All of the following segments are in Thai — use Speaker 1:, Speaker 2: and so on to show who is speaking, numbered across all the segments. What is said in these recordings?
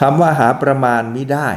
Speaker 1: คำว่าหาประมาณมิได้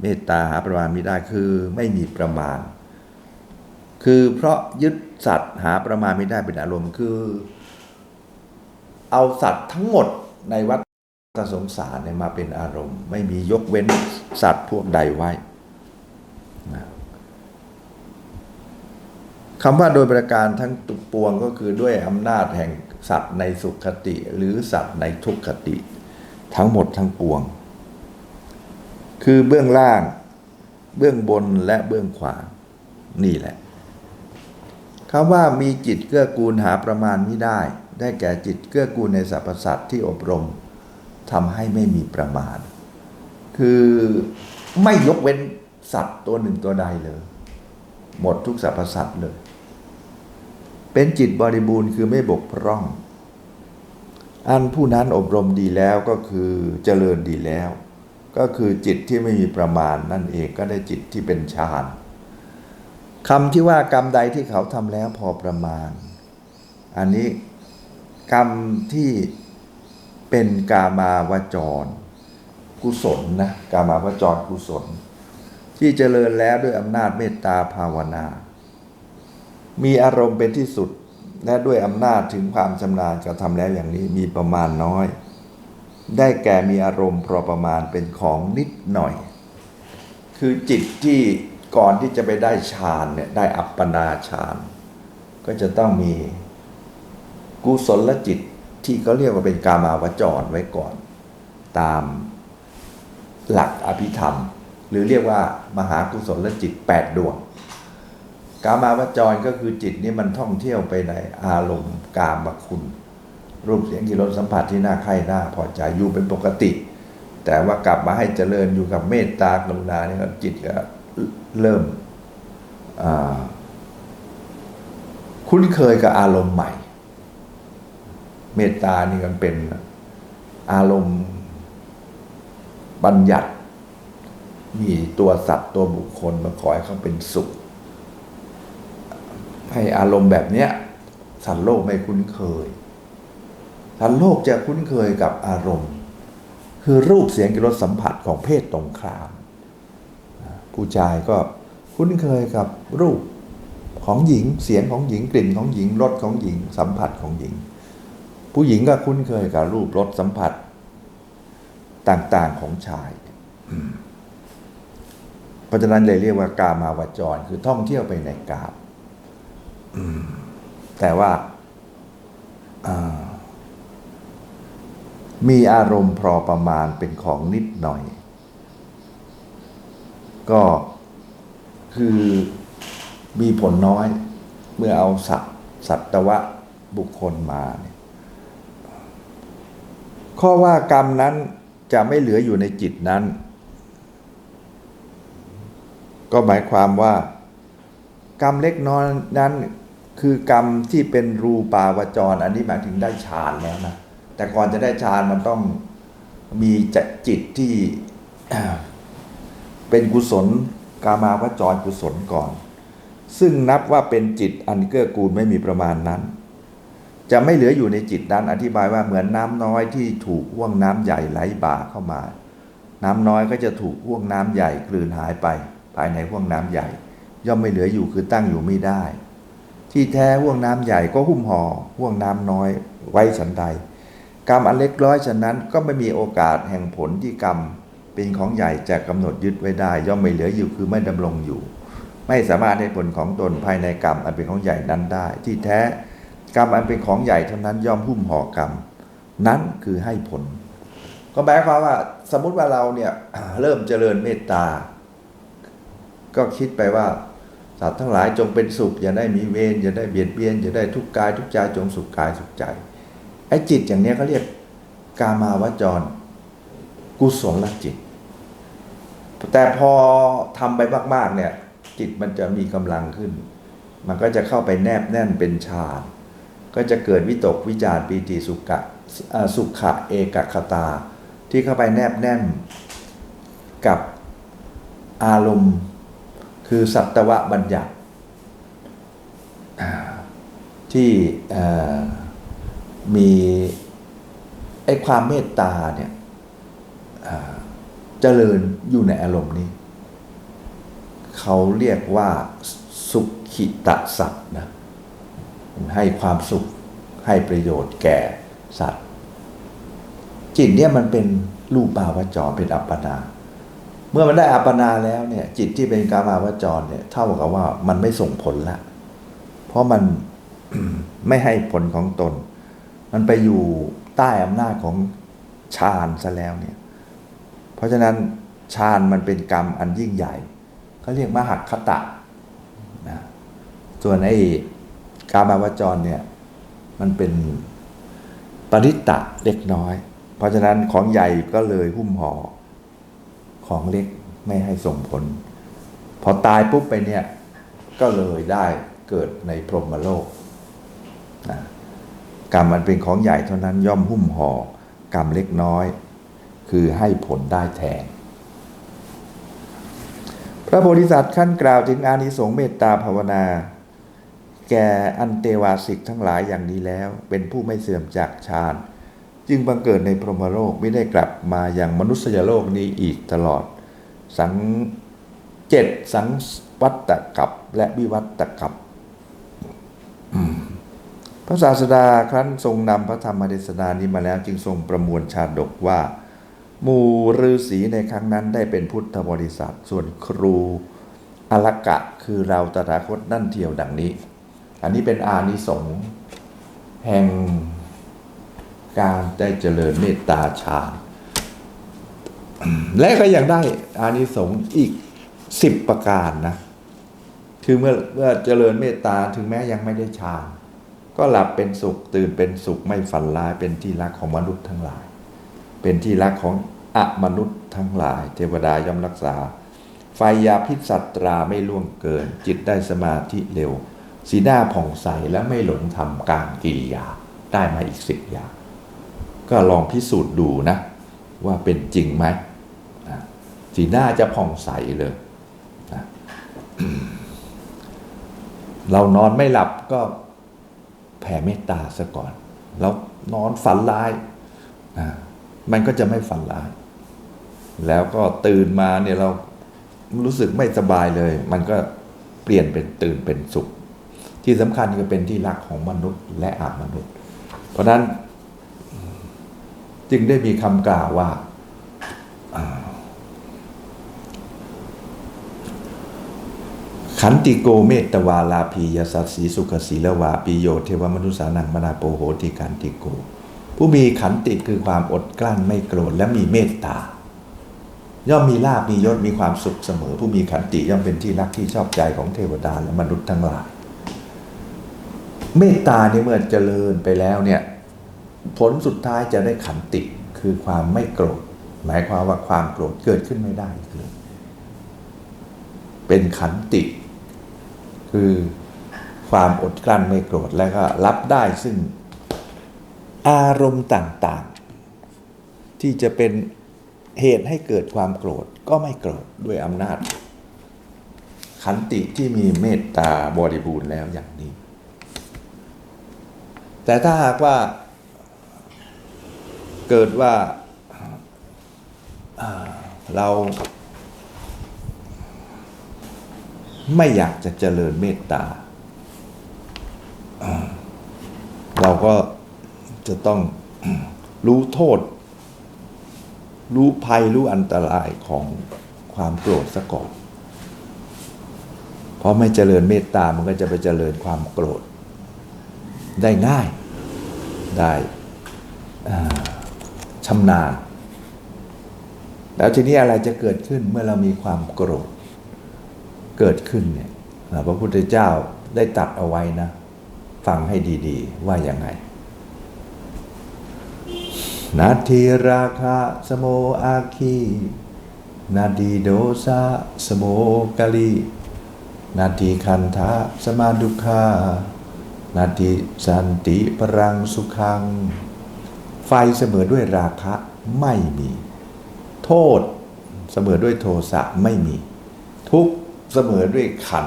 Speaker 1: เมตตาหาประมาณไมิได้คือไม่มีประมาณ คือเพราะยึดสัตว์หาประมาณไม่ได้เป็นอารมณ์คือ เอาสัตว์ทั้งหมดในวัฏสงสารเนี่ยมาเป็นอารมณ์ ไม่มียกเว้นสัตว์พวกใดไว้คำว่าโดยประการทั้งตุปวงก็คือด้วยอำนาจแห่งสัตว์ในสุขคติ หรือสัตว์ในทุกขติ ทั้งหมดทั้งปวง คือเบื้องล่างเบื้องบนและเบื้องขวา นี่แหละคำว่ามีจิตเกื้อกูลหาประมาณไม่ได้ ได้แก่จิตเกื้อกูลในสรรพสัตว์ที่อบรมทำให้ไม่มีประมาณ คือไม่ยกเว้นสัตว์ตัวหนึ่งตัวใดเลย หมดทุกสรรพสัตว์เลย เป็นจิตบริบูรณ์คือไม่บกพร่อง อันผู้นั้นอบรมดีแล้วก็คือเจริญดีแล้ว ก็คือจิตที่ไม่มีประมาณนั่นเองก็ได้จิตที่เป็นฌานคำที่ว่ากรรมใดที่เขาทำแล้วพอประมาณ อันนี้กรรมที่เป็นกามาวจร กุศลนะกามาวจรกุศล ที่เจริญแล้วด้วยอำนาจเมตตาภาวนา มีอารมณ์เป็นที่สุด และด้วยอำนาจถึงความชำนาญกระทำแล้วอย่างนี้มีประมาณน้อย ได้แก่มีอารมณ์พอประมาณเป็นของนิดหน่อย คือจิตที่ก่อนที่จะไปได้ฌานเนี่ยได้อัปปนาฌาน ก็จะต้องมีกุศลจิตที่เขาเรียกว่าเป็นกามาวจรไว้ก่อน ตามหลักอภิธรรม หรือเรียกว่ามหากุศลจิตแปดดวง กามาวจรก็คือจิตนี้มันท่องเที่ยวไปในอารมณ์กามคุณรูปเสียงกิรสสัมผัสที่น่าใคร่น่าพอใจอยู่เป็นปกติ แต่ว่ากลับมาให้เจริญอยู่กับเมตตากรุณาเนี่ยจิตก็เริ่มคุ้นเคยกับอารมณ์ใหม่ เมตตานี่มันเป็นอารมณ์บัญญัติ มีตัวสัตว์ตัวบุคคลมาขอให้เขาเป็นสุข ให้อารมณ์แบบเนี้ยสัตว์โลกไม่คุ้นเคย สัตว์โลกจะคุ้นเคยกับอารมณ์ คือรูปเสียงกลิ่นรสสัมผัสของเพศตรงข้าม ผู้ชายก็คุ้นเคยกับรูปของหญิงเสียงของหญิงกลิ่นของหญิงรสของหญิง สัมผัสของหญิง ผู้หญิงก็คุ้นเคยกับรูปรสสัมผัส ต่างๆของชายเพราะฉะนั้นเลยเรียกว่ากามาวจรคือท่องเที่ยวไปในกามอืม แต่ว่าามีอารมณ์พอประมาณเป็นของนิดหน่อย ก็คือมีผลน้อยเมื่อเอาสัตว์สัตวะบุคคลมาเนี่ยข้อว่ากรรมนั้นจะไม่เหลืออยู่ในจิตนั้น ก็หมายความว่า กรรมเล็กน้อยนั้น คือกรรมที่เป็นรูปาวจร อันนี้หมายถึงได้ฌานแล้วนะ แต่ก่อนจะได้ฌานมันต้องมีจจิตที่เป็นกุศลกามาวจรกุศลก่อน ซึ่งนับว่าเป็นจิตอันเกื้อกูลไม่มีประมาณนั้น จะไม่เหลืออยู่ในจิตนั้น อธิบายว่าเหมือนน้ำน้อยที่ถูกห่วงน้ำใหญ่ไหลบ่าเข้ามา น้ำน้อยก็จะถูกห่วงน้ำใหญ่กลืนหายไป ภายในห่วงน้ำใหญ่ ย่อมไม่เหลืออยู่คือตั้งอยู่ไม่ได้ ที่แท้ห่วงน้ำใหญ่ก็หุ้มห่อห่วงน้ำน้อยไว้ฉันใด กรรมอันเล็กน้อยฉะนั้นก็ไม่มีโอกาสแห่งผลที่กรรมเป็นของใหญ่จะกำหนดยึดไว้ได้ ย่อมไม่เหลืออยู่คือไม่ดำรงอยู่ ไม่สามารถให้ผลของตนภายในกรรมอันเป็นของใหญ่นั้นได้ ที่แท้กรรมอันเป็นของใหญ่เท่านั้นย่อมหุ้มห่อกรรม นั้นคือให้ผล ก็หมายความว่าสมมุติว่าเราเนี่ยเริ่มเจริญเมตตา ก็คิดไปว่า สัตว์ทั้งหลายจงเป็นสุข อย่าได้มีเวรอย่าได้เบียดเบียนอย่าได้ทุกข์กายทุกใจจงสุขกายสุขใจไอ้จิตอย่างเนี้ยเขาเรียกกามาวจร กุศลจิต แต่พอทำไปมาก ๆ เนี่ย จิตมันจะมีกำลังขึ้น มันก็จะเข้าไปแนบแน่นเป็นฌานก็จะเกิดวิตกวิจารปีติสุขะสุขะเอกคตา ที่เข้าไปแนบแน่นกับอารมณ์ คือสัตวบัญญัติที่มีไอ้ความเมตตาเนี่ยเจริญอยู่ในอารมณ์นี้ เขาเรียกว่าสุขิตสัตว์นะให้ความสุขให้ประโยชน์แก่สัตว์ จิตเนี่ยมันเป็นรูปาวจรเป็นอัปปนา เมื่อมันได้อัปปนาแล้วเนี่ย จิตที่เป็นกามาวจรเนี่ย เท่ากับว่ามันไม่ส่งผลละ เพราะมันไม่ให้ผลของตน มันไปอยู่ใต้อำนาจของฌานซะแล้วเนี่ย เพราะฉะนั้นฌานมันเป็นกรรมอันยิ่งใหญ่เขาเรียกมหัคคตะนะส่วนไอ้กามาวจรเนี่ย มันเป็นปริตตะเล็กน้อย เพราะฉะนั้นของใหญ่ก็เลยหุ้มห่อ ของเล็กไม่ให้ส่งผล พอตายปุ๊บไปเนี่ย ก็เลยได้เกิดในพรหมโลกนะกรรมมันเป็นของใหญ่เท่านั้นย่อมหุ้มห่อกรรมเล็กน้อย คือให้ผลได้แทน พระโพธิสัตว์ขั้นกล่าวถึงอานิสงส์เมตตาภาวนา แก่อันเตวาสิกทั้งหลายอย่างนี้แล้ว เป็นผู้ไม่เสื่อมจากฌาน จึงบังเกิดในพรหมโลกไม่ได้กลับมาอย่างมนุษยโลกนี้อีกตลอด สังเจ็ดสังวัตตกับและวิวัตตกับพระศาสดาครั้นทรงนำพระธรรมเทศนานี้มาแล้วจึงทรงประมวลชาดกว่า หมู่ฤาษีในครั้งนั้นได้เป็นพุทธบริษัท ส่วนครูอลกะคือเราตถาคตนั่นเทียวดังนี้ อันนี้เป็นอานิสงส์แห่ง การได้เจริญเมตตาฌานและก็ยังได้อานิสงส์อีกสิบประการนะ คือเมื่อเมื่อเจริญเมตตาถึงแม้ยังไม่ได้ฌานก็หลับเป็นสุขตื่นเป็นสุขไม่ฝันร้ายเป็นที่รักของมนุษย์ทั้งหลาย เป็นที่รักของอมนุษย์ทั้งหลาย เทวดาย่อมรักษา ไฟยาพิษสัตราไม่ล่วงเกิน จิตได้สมาธิเร็ว สีหน้าผ่องใสและไม่หลงทำการกิริยาได้มาอีกสิบอย่าง ก็ลองพิสูจน์ดูนะ ว่าเป็นจริงไหมสีหน้าจะผ่องใสเลยนะเรานอนไม่หลับก็แผ่เมตตาซะก่อน แล้วนอนฝันร้ายนะมันก็จะไม่ฝันร้าย แล้วก็ตื่นมาเนี่ยเรารู้สึกไม่สบายเลย มันก็เปลี่ยนเป็นตื่นเป็นสุข ที่สำคัญก็เป็นที่รักของมนุษย์และอามนุษย์ เพราะนั้น จึงได้มีคำกล่าวว่า ขันติโกเมตตวาลาพียสัสสีสุขสีละวาปิโยเทวมนุษานังมนาโปโหติขันติโก ผู้มีขันติคือความอดกลั้นไม่โกรธและมีเมตตา ย่อมมีลาบมียศมีความสุขเสมอ ผู้มีขันติย่อมเป็นที่รักที่ชอบใจของเทวดาและมนุษย์ทั้งหลาย เมตตาเนี่ยเมื่อเจริญไปแล้วเนี่ย ผลสุดท้ายจะได้ขันติคือความไม่โกรธ หมายความว่าความโกรธเกิดขึ้นไม่ได้เลยเป็นขันติ คือความอดกลั้นไม่โกรธแล้วก็รับได้ซึ่งอารมณ์ต่างๆ ที่จะเป็นเหตุให้เกิดความโกรธก็ไม่โกรธด้วยอำนาจ ขันติที่มีเมตตาบริบูรณ์แล้วอย่างนี้ แต่ถ้าหากว่า เกิดว่าเราไม่อยากจะเจริญเมตตาอ่าเราก็จะต้องรู้โทษ รู้ภัย รู้อันตรายของความโกรธซะก่อน เพราะไม่เจริญเมตตา มันก็จะไปเจริญความโกรธ ได้ง่าย ได้อ่า ชำนาญแล้วทีนี้อะไรจะเกิดขึ้นเมื่อเรามีความโกรธเกิดขึ้นเนี่ยพระพุทธเจ้าได้ตัดเอาไว้นะ ฟังให้ดีๆ ว่าอย่างไงนาทีราคาสโมอาคีนาดีโดซาสโมกาลีนาทีคันทะสมาดุคานาทีสันติปรังสุขัง ไฟเสมอด้วยราคะไม่มี โทษเสมอด้วยโทสะไม่มี ทุกเสมอด้วยขัน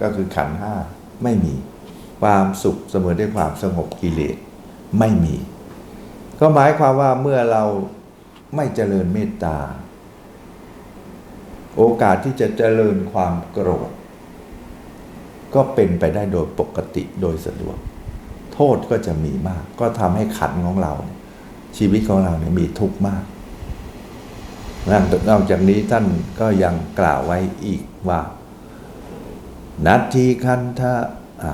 Speaker 1: ก็คือขันห้าไม่มี ความสุขเสมอด้วยความสงบกิเลสไม่มี ก็หมายความว่าเมื่อเราไม่เจริญเมตตา โอกาสที่จะเจริญความโกรธ ก็เป็นไปได้โดยปกติโดยสะดวก โทษก็จะมีมาก ก็ทำให้ขันของเรา ชีวิตของเราเนี่ยมีทุกข์มาก นอกจากนี้ท่านก็ยังกล่าวไว้อีกว่า นัตทีคันทะอ่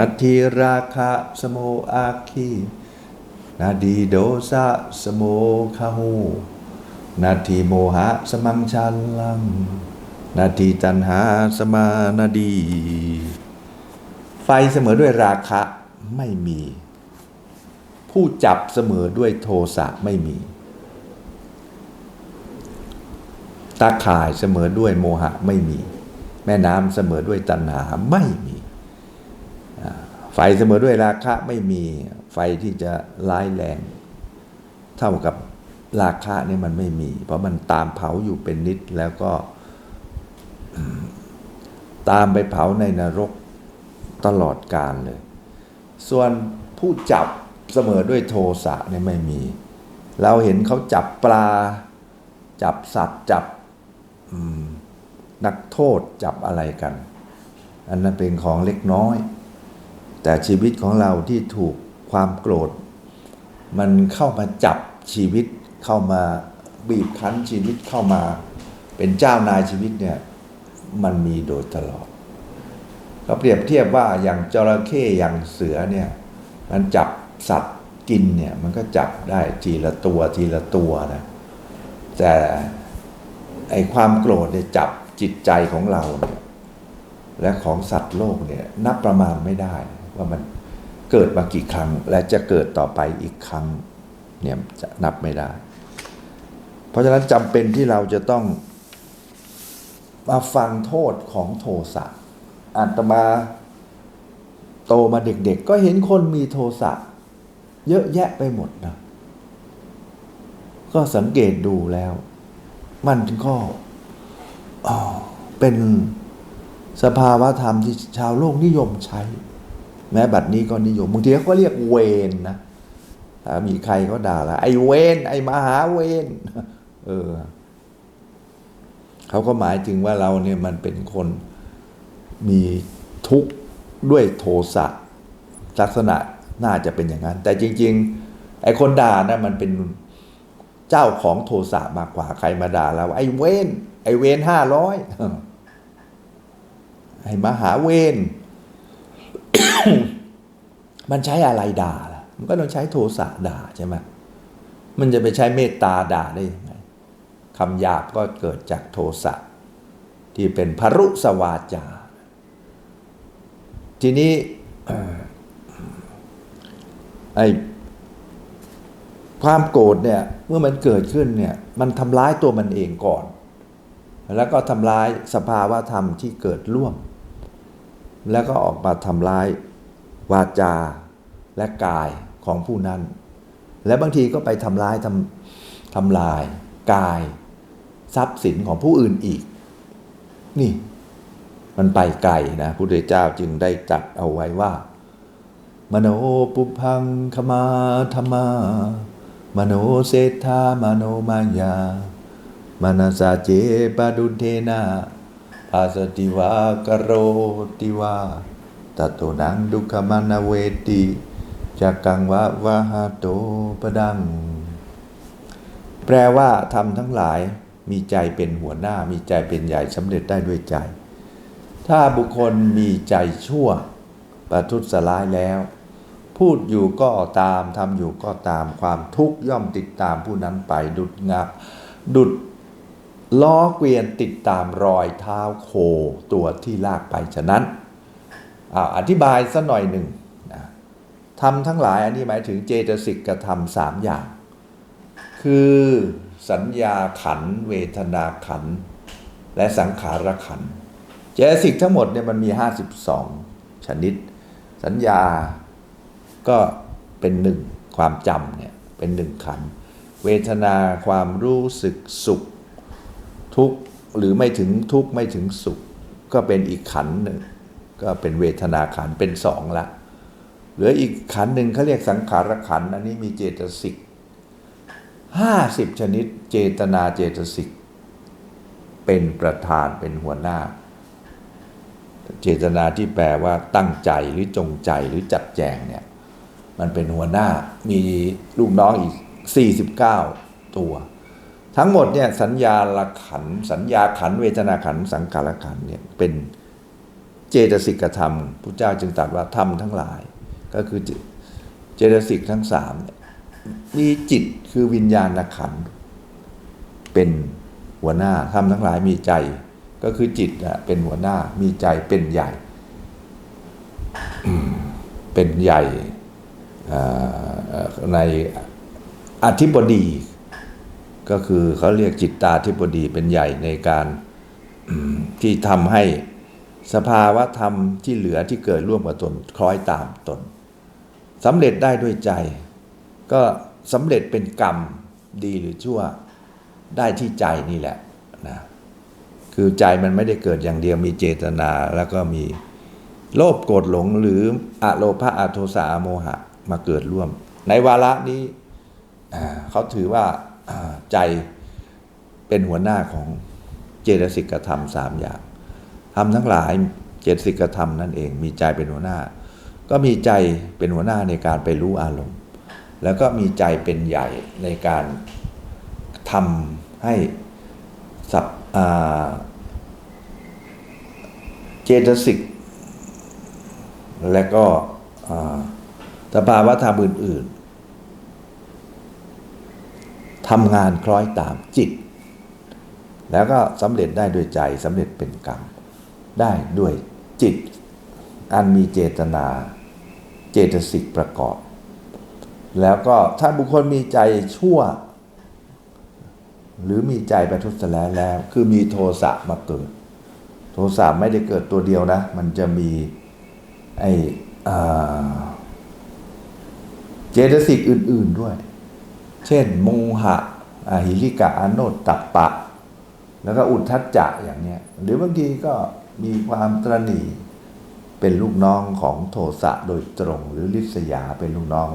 Speaker 1: าทีราคะสโมอาคีนาดีโดสะสโมคาหูนาทีโมหะสมังชันลัง นาทีตันหาสมานาดี ไฟเสมอด้วยราคะ ไม่มี ผู้จับเสมอด้วยโทสะไม่มี ตาข่ายเสมอด้วยโมหะไม่มี แม่น้ำเสมอด้วยตัณหาไม่มีไฟเสมอด้วยราคะไม่มีไฟที่จะร้ายแรง เท่ากับราคะนี่มันไม่มี เพราะมันตามเผาอยู่เป็นนิดแล้วก็ ตามไปเผาในนรกตลอดกาลเลย ส่วนผู้จับเสมอด้วยโทสะเนี่ยไม่มี เราเห็นเขาจับปลา จับสัตว์จับนักโทษจับอะไรกัน อันนั้นเป็นของเล็กน้อย แต่ชีวิตของเราที่ถูกความโกรธ มันเข้ามาจับชีวิตเข้ามาบีบคั้นชีวิตเข้ามา เป็นเจ้านายชีวิตเนี่ย มันมีโดยตลอด ก็เปรียบเทียบว่าอย่างจระเข้อย่างเสือเนี่ย มันจับสัตว์กินเนี่ย มันก็จับได้ทีละตัวทีละตัวนะแต่ไอความโกรธเนี่ยจับจิตใจของเราเนี่ยและของสัตว์โลกเนี่ยนับประมาณไม่ได้ ว่ามันเกิดมากี่ครั้ง และจะเกิดต่อไปอีกครั้งเนี่ยจะนับไม่ได้ เพราะฉะนั้นจำเป็นที่เราจะต้องมาฟังโทษของโทสะ อาตมาโตมาเด็กๆ ก็เห็นคนมีโทสะเยอะแยะไปหมดนะ ก็สังเกตดูแล้ว มันก็เป็นสภาวะธรรมที่ชาวโลกนิยมใช้ แม้บัดนี้ก็นิยมบางทีเขาก็เรียกเวนนะถ้ามีใครเขาด่าละไอเวนไอมหาเวนเออเขาก็หมายถึงว่าเราเนี่ยมันเป็นคน มีทุกข์ด้วยโทสะลักษณะน่าจะเป็นอย่างนั้น แต่จริง ๆ ไอ้คนด่านะมันเป็นเจ้าของโทสะมากกว่าใครมาด่าเราไอ้เวนไอ้เวนห้าร้อยไอ้มหาเวนมันใช้อะไรด่าล่ะ มันก็ต้องใช้โทสะด่าใช่ไหมมันจะไปใช้เมตตาด่าได้ยังไงคำหยาบก็เกิดจากโทสะที่เป็นพรุสวาจา ทีนี้ไอ้ความโกรธเนี่ยเมื่อมันเกิดขึ้นเนี่ยมันทำร้ายตัวมันเองก่อน แล้วก็ทำร้ายสภาวะธรรมที่เกิดร่วม แล้วก็ออกมาทำร้ายวาจาและกายของผู้นั้น และบางทีก็ไปทำร้ายทำทำลายกาย ทรัพย์สินของผู้อื่นอีก นี่ มันไปไกลนะพุทธเจ้าจึงได้จัดเอาไว้ว่า มโนปุพังคมาธรรมา มโนเศรษฐามโนมายามนาสาเจปดุเทนาภาสติวากโรติวาตโตนังดุขมานาเวติจากกังวะวะหาโตปดัง แปลว่าทำทั้งหลายมีใจเป็นหัวหน้ามีใจเป็นใหญ่สำเร็จได้ด้วยใจ ถ้าบุคคลมีใจชั่ว ประทุษร้ายแล้ว พูดอยู่ก็ตามทำอยู่ก็ตามความทุกข์ย่อมติดตามผู้นั้นไปดุดงะดุดล้อเกวียนติดตามรอยเท้าโคตัวที่ลากไปฉะนั้นอาอธิบายสักหน่อยหนึ่งนะทำทั้งหลายอันนี้หมายถึงเจตสิกกระทำสามอย่าง คือสัญญาขัน เวทนาขัน และสังขารขันธ เจตสิกทั้งหมดเนี่ยมันมี 52 ชนิด สัญญาก็เป็นหนึ่งความจำเนี่ยเป็นหนึ่งขัน เวทนาความรู้สึกสุข ทุกข์หรือไม่ถึงทุกข์ไม่ถึงสุข ก็เป็นอีกขันหนึ่งก็เป็นเวทนาขันเป็นสองละเหลืออีกขันหนึ่งเขาเรียกสังขารขันอันนี้มีเจตสิกห้าสิบชนิดเจตนาเจตสิกเป็นประธานเป็นหัวหน้า เจตนาที่แปลว่าตั้งใจหรือจงใจหรือจัดแจงเนี่ยมันเป็นหัวหน้ามีลูกน้องอีก 49 ตัว ทั้งหมดเนี่ยสัญญาละขัน สัญญาขันเวทนาขันสังขารขันเนี่ยเป็นเจตสิกธรรมพระเจ้าจึงตรัสว่าธรรมทั้งหลาย ก็คือเจตสิกทั้งสามเนี่ยมีจิตคือวิญญาณขันเป็นหัวหน้าธรรมทั้งหลายมีใจ ก็คือจิตอะเป็นหัวหน้ามีใจเป็นใหญ่อืมเป็นใหญ่อ่าในอธิบดี ก็คือเขาเรียกจิตตาธิบดีเป็นใหญ่ในการอืมที่ทำให้สภาวะธรรมที่เหลือที่เกิดร่วมกับตนคล้อยตามตนสำเร็จได้ด้วยใจ ก็สำเร็จเป็นกรรมดีหรือชั่วได้ที่ใจนี่แหละนะ คือใจมันไม่ได้เกิดอย่างเดียวมีเจตนาแล้วก็มีโลภโกรธหลงหรืออะโลภะอะโทสะโมหะมาเกิดร่วม ในวาระนี้เขาถือว่าใจเป็นหัวหน้าของเจตสิกธรรมสามอย่างทำทั้งหลายเจตสิกธรรมนั่นเอง มีใจเป็นหัวหน้า ก็มีใจเป็นหัวหน้าในการไปรู้อารมณ์ แล้วก็มีใจเป็นใหญ่ในการทำให้สับ เจตสิก และก็อ่าสภาวะธรรมอื่น ๆทำงานคล้อยตามจิต แล้วก็สำเร็จได้ด้วยใจสำเร็จเป็นกรรม ได้ด้วยจิต อันมีเจตนาเจตสิกประกอบ แล้วก็ถ้าบุคคลมีใจชั่ว หรือมีใจประทุษร้ายแล้ว คือมีโทสะมาเกิด โทสะไม่ได้เกิดตัวเดียวนะ มันจะมีไออ่าเจตสิกอื่น ๆด้วย เช่น โมหะอหิริกะอโนตตัปปะ แล้วก็อุทธัจจะอย่างเนี้ย หรือบางทีก็มีความตรณีเป็นลูกน้องของโทสะโดยตรง หรือลิษยาเป็นลูกน้อง